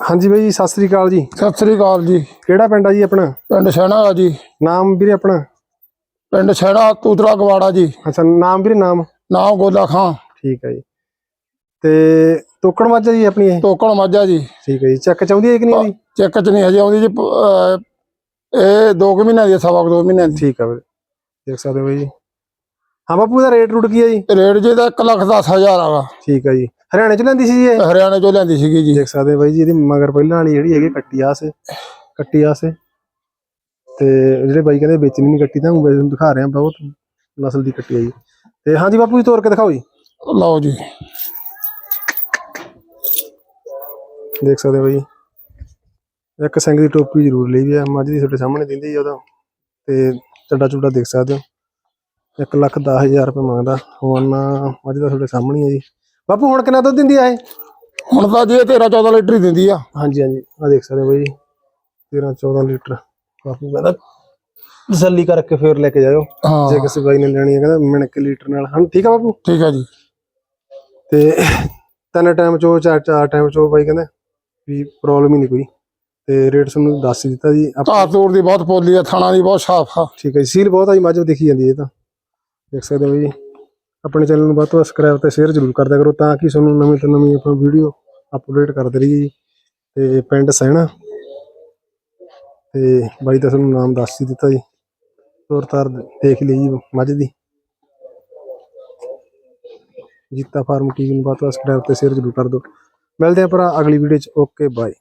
ਹਾਂਜੀ ਬਾਈ ਜੀ, ਸਤਿ ਸ੍ਰੀ ਅਕਾਲ ਜੀ। ਸਤਿ ਸ੍ਰੀ ਅਕਾਲ ਜੀ। ਕਿਹੜਾ ਪਿੰਡ ਆ ਜੀ ਆਪਣਾ? ਪਿੰਡ ਸੈਣਾ ਆ ਜੀ। ਨਾਮ ਵੀਰੇ ਆਪਣਾ? ਪਿੰਡ ਸੈਣਾ ਤੂਤਰਾ ਗਵਾੜਾ ਜੀ। ਅੱਛਾ ਨਾਮ ਵੀਰੇ ਨਾਮ? ਨਾਮ ਗੋਲਾ ਖਾਂ। ਠੀਕ ਹੈ ਜੀ। ਤੇ ਤੋਕੜ ਮਾਝਾ ਜੀ ਆਪਣੀ ਇਹ? ਟੋਕਣ ਮਾਝਾ ਜੀ। ਠੀਕ ਹੈ ਜੀ। ਚੱਕ ਚਾਹੁੰਦੀ ਹੈ ਕਿ ਨਹੀਂ ਉਹਦੀ? ਚੈੱਕ ਚ ਨਹੀਂ ਹਜੇ ਆਉਂਦੀ ਜੀ ਇਹ 2 ਮਹੀਨਿਆਂ ਦੀ ਸਵਾ 2 ਮਹੀਨਿਆਂ ਦੀ। ਠੀਕ ਆ ਵੀਰੇ। ਦੇਖ ਸਕਦੇ ਹੋ ਜੀ। ਹਾਂ ਬਾਪੂ ਦਾ ਰੇਟ ਰੂਟ ਕੀ ਹੈ ਜੀ? ਰੇਟ ਜੀ ਦਾ 1 ਲੱਖ 10 ਹਜ਼ਾਰ ਆਗਾ ਠੀਕ ਹੈ ਜੀ। ਹਰਿਆਣੇ ਚ ਲੈਂਦੀ ਸੀ ਜੀ ਇਹ? ਹਰਿਆਣੇ ਚੋਂ ਲੈਂਦੀ ਸੀਗੀ ਜੀ। ਦੇਖ ਸਕਦੇ ਬਾਈ ਜੀ ਇਹਦੀ ਮਗਰ ਪਹਿਲਾਂ ਵਾਲੀ ਜਿਹੜੀ ਹੈਗੀ ਕੱਟੀ ਆਸੇ ਕੱਟੀ ਆਸੇ। ਤੇ ਜਿਹੜੇ ਬਾਈ ਕਹਿੰਦੇ ਵੇਚਣੀ ਨਹੀਂ ਕੱਟੀ ਤਾਂ ਮੈਂ ਤੁਹਾਨੂੰ ਦਿਖਾ ਰਿਹਾ ਬਹੁਤ ਨਸਲ ਦੀ ਕੱਟੀ ਹੈ ਜੀ। ਤੇ ਹਾਂਜੀ ਬਾਪੂ ਜੀ ਤੋਰ ਕੇ ਦਿਖਾਓ ਜੀ। ਲਓ ਜੀ। ਦੇਖ ਸਕਦੇ ਹੋ ਬਾਈ ਇੱਕ ਸਿੰਘ ਦੀ ਟੋਪੀ ਜ਼ਰੂਰ ਲਈ ਵੀ ਆ ਮੱਝ ਦੀ ਤੁਹਾਡੇ ਸਾਹਮਣੇ ਦਿੰਦੀ ਆ ਉਹਦਾ। ਤੇ ਚੱਡਾ ਚੁੱਡਾ ਦੇਖ ਸਕਦੇ ਹੋ। ਇੱਕ ਲੱਖ ਦਸ ਹਜ਼ਾਰ ਰੁਪਏ ਮੰਗਦਾ। ਹੁਣ ਮੱਝ ਦਾ ਤੁਹਾਡੇ ਸਾਹਮਣੇ ਹੀ ਜੀ। ਬਾਪੂ ਹੁਣ ਕਿੰਨਾ ਦੁੱਧ ਦਿੰਦੀ ਆ ਇਹ? ਹੁਣ ਤਾਂ ਜੀ ਇਹ 13 14 ਲੀਟਰ ਹੀ ਦਿੰਦੀ ਆ। ਹਾਂਜੀ ਹਾਂਜੀ। ਆ ਦੇਖ ਸਕਦੇ ਬਾਈ 13 14 ਲੀਟਰ। ਬਾਪੂ ਕਹਿੰਦਾ ਤਸੱਲੀ ਕਰਕੇ ਫੇਰ ਲੈ ਕੇ ਜਾਇਓ। ਜੇ ਕਿਸੇ ਬਾਈ ਨੇ ਲੈਣੀ ਹੈ ਕਹਿੰਦਾ ਮਿਣ ਕੇ ਲੀਟਰ ਨਾਲ। ਹਾਂ ਠੀਕ ਆ ਬਾਪੂ? ਠੀਕ ਹੈ ਜੀ। ਤੇ ਤਿੰਨ ਟਾਈਮ ਚੋ ਚਾਰ ਚਾਰ ਟਾਈਮ ਚੋ ਬਾਈ ਕਹਿੰਦਾ ਵੀ ਪ੍ਰੋਬਲਮ ਹੀ ਨਹੀਂ ਕੋਈ। ਤੇ ਰੇਟ ਤੁਹਾਨੂੰ ਦੱਸ ਦਿੱਤਾ ਜੀ। ਆਪਾਂ ਧਾਰ ਤੂਰ ਦੀ ਬਹੁਤ ਪੋਲੀ ਆ ਥਾਣਾ ਦੀ ਬਹੁਤ ਸਾਫ਼ ਆ। ਠੀਕ ਹੈ ਜੀ। ਸੀਲ ਬਹੁਤ ਆਈ ਮੱਝ ਦੇਖੀ ਜਾਂਦੀ ਇਹ ਤਾਂ। ਦੇਖ ਸਕਦੇ ਹੋ ਜੀ। ਆਪਣੇ ਚੈਨਲ ਨੂੰ ਵੱਧ ਤੋਂ ਸਬਸਕ੍ਰਾਈਬ ਤੇ ਸ਼ੇਅਰ ਜ਼ਰੂਰ ਕਰਦਿਆ ਕਰੋ ਤਾਂ ਕਿ ਤੁਹਾਨੂੰ ਨਵੀਂ ਤੋਂ ਨਵੀਂ ਆਪਾਂ ਵੀਡੀਓ ਅਪਡੇਟ ਕਰਦੇ ਰਹੀਏ ਜੀ। ਤੇ ਪਿੰਡ ਸਹਿਣਾ। ਤੇ ਬਾਈ ਦਾ ਤੁਹਾਨੂੰ ਨਾਮ ਦੱਸ ਹੀ ਦਿੱਤਾ ਜੀ। ਤੋਰ ਤਾਰ ਦੇਖ ਲਈ ਜੀ ਮੱਝ ਦੀ। ਜੀਤਾ ਫਾਰਮ ਟੀਵੀ ਨੂੰ ਵੱਧ ਤੋਂ ਸਬਸਕ੍ਰਾਈਬ ਤੇ ਸ਼ੇਅਰ ਜ਼ਰੂਰ ਕਰ ਦਿਓ। ਮਿਲਦੇ ਹਾਂ ਭਰਾ ਅਗਲੀ ਵੀਡੀਓ ਚ। Okay bye